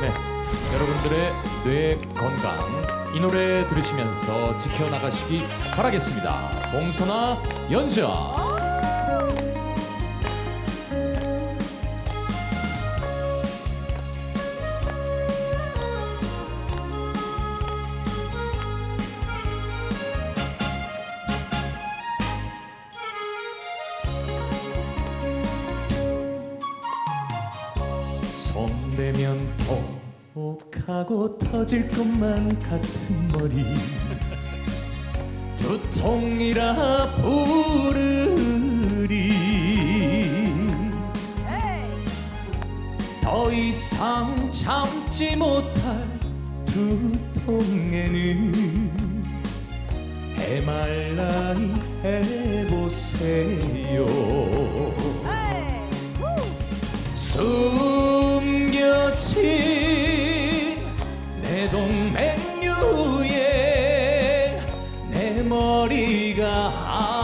네, 여러분들의 뇌 건강 이 노래 들으시면서 지켜나가시기 바라겠습니다. 봉선아 연주아. 손대면 톡하고 터질 것만 같은 머리. 두통이라 부르리. 더 이상 참지 못할 두통에는 해말라이 해보세요. 숨 겨진 내 동맥류에 내 머리가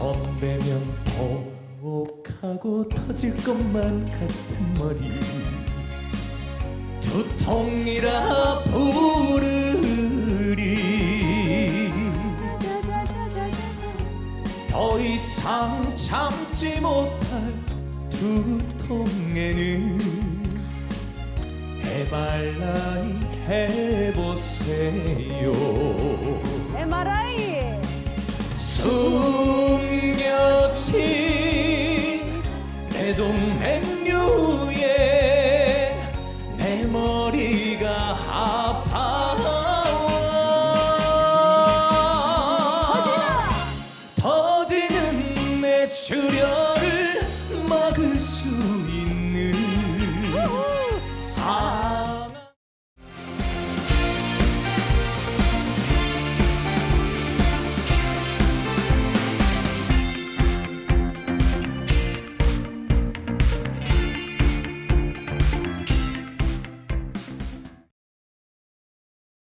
선배면 톡하고 터질 것만 같은 머리. 두통이라 부르리 더 이상 참지 못할 두통에는 해발라이 해보세요. MRI 숨 겨진 내 동맥 류에 내 머리가 아파와 터지는 내 출혈을 막을 수